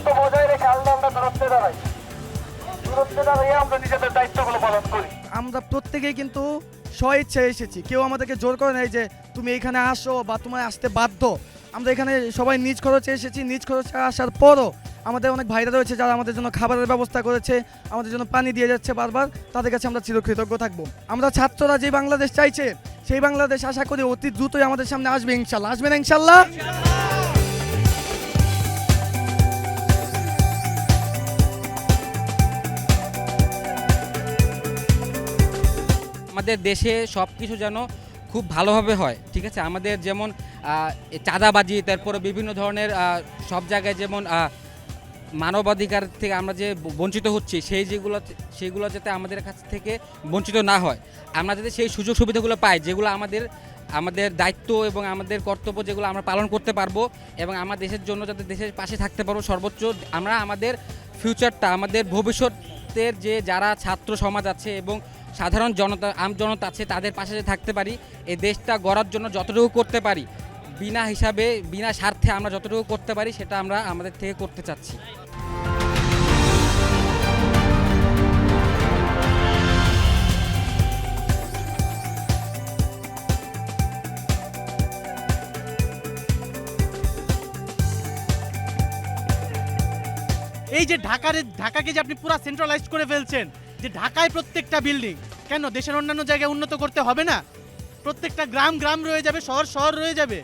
দায়িত্ব বজায় রেখে আল্লাহ আমরা দূরত্বে দাঁড়াই। দূরত্বে দাঁড়িয়ে আমরা নিজেদের দায়িত্বগুলো পালন করি। আমরা প্রত্যেকেই কিন্তু স্বইচ্ছায় এসেছি। কেউ আমাদেরকে জোর করে নেই যে, তুমি এখানে আসো বা তোমার আসতে বাধ্য। আমরা এখানে সবাই নিজ খরচে এসেছি। নিজ খরচে আসার পরও আমাদের অনেক ভাইরা রয়েছে যারা আমাদের জন্য খাবারের ব্যবস্থা করেছে, আমাদের জন্য পানি দিয়ে যাচ্ছে বারবার। তাদের কাছে আমরা চিরকৃতজ্ঞ থাকব। আমরা ছাত্ররা যে বাংলাদেশ চাইছে, সেই বাংলাদেশ আশা করি অতি দ্রুতই আমাদের সামনে আসবে ইনশাল্লাহ। আসবেন ইনশাল্লাহ? আমাদের দেশে সব কিছু যেন খুব ভালোভাবে হয়, ঠিক আছে? আমাদের যেমন চাঁদাবাজি, তারপরে বিভিন্ন ধরনের সব জায়গায় যেমন মানবাধিকার থেকে আমরা যে বঞ্চিত হচ্ছি, সেই যেগুলো সেইগুলো যাতে আমাদের কাছ থেকে বঞ্চিত না হয়। আমরা যাতে সেই সুযোগ সুবিধাগুলো পাই, যেগুলো আমাদের আমাদের দায়িত্ব এবং আমাদের কর্তব্য যেগুলো আমরা পালন করতে পারব এবং আমার দেশের জন্য যাতে দেশের পাশে থাকতে পারব সর্বোচ্চ, আমরা আমাদের ফিউচারটা আমাদের ভবিষ্যতের যে যারা ছাত্র সমাজ আছে এবং সাধারণ জনতা, আম জনতা আছে, তাদের পাশে থাকতে পারি, এই দেশটা গড়ার জন্য যতটুকু করতে পারি, বিনা হিসাবে, বিনা স্বার্থে আমরা যতটুকু করতে পারি, সেটা আমরা আমাদের থেকে করতে চাচ্ছি। এই যে ঢাকার, ঢাকাকে যে আপনি পুরো সেন্ট্রালাইজ করে ফেলছেন, যে ঢাকায় প্রত্যেকটা বিল্ডিং কেন দেশের অন্যান্য জায়গায় উন্নত করতে হবে না? প্রত্যেকটা গ্রাম গ্রাম রয়ে যাবে, শহর শহর রয়ে যাবে।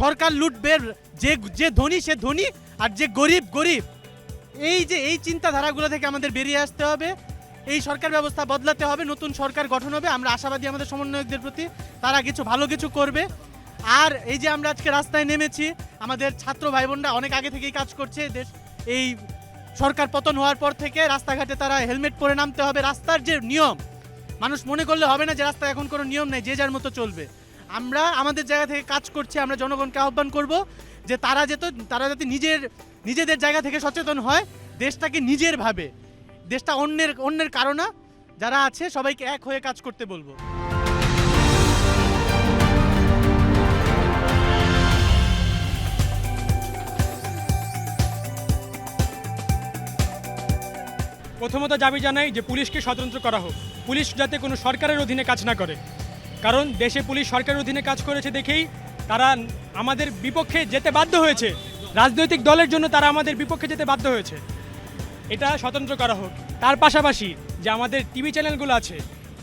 সরকার লুটবে যে যে ধনী, সে ধনী, আর যে গরিব গরিব। এই যে, এই চিন্তাধারাগুলো থেকে আমাদের বেরিয়ে আসতে হবে। এই সরকার ব্যবস্থা বদলাতে হবে, নতুন সরকার গঠন হবে। আমরা আশাবাদী আমাদের সমন্বয়কদের প্রতি, তারা কিছু, ভালো কিছু করবে। আর এই যে আমরা আজকে রাস্তায় নেমেছি, আমাদের ছাত্র ভাই বোনরা অনেক আগে থেকেই কাজ করছে, দেশ এই সরকার পতন হওয়ার পর থেকে রাস্তাঘাটে তারা হেলমেট পরে নামতে হবে। রাস্তার যে নিয়ম, মানুষ মনে করলে হবে না যে রাস্তায় এখন কোনো নিয়ম নেই, যে যার মতো চলবে। আমরা আমাদের জায়গা থেকে কাজ করছি, আমরা জনগণকে আহ্বান করব যে তারা যেত, তারা যাতে নিজের, নিজেদের জায়গা থেকে সচেতন হয়, দেশটাকে নিজের ভাবে, দেশটা অন্যের অন্যের কারণা যারা আছে সবাইকে এক হয়ে কাজ করতে বলব। প্রথমত দাবি জানাই যে পুলিশকে স্বতন্ত্র করা হোক। পুলিশ যাতে কোনো সরকারের অধীনে কাজ না করে। কারণ দেশে পুলিশ সরকারের অধীনে কাজ করেছে দেখেই তারা আমাদের বিপক্ষে যেতে বাধ্য হয়েছে। রাজনৈতিক দলের জন্য তারা আমাদের বিপক্ষে যেতে বাধ্য হয়েছে। এটা স্বতন্ত্র করা হোক। তার পাশাপাশি যে আমাদের টিভি চ্যানেলগুলো আছে,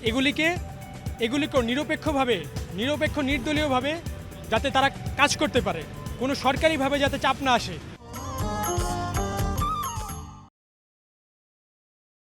এগুলিকে এগুলিকে নিরপেক্ষভাবে, নিরপেক্ষ নির্দলীয়ভাবে যাতে তারা কাজ করতে পারে। কোনো সরকারিভাবে যাতে চাপ না আসে।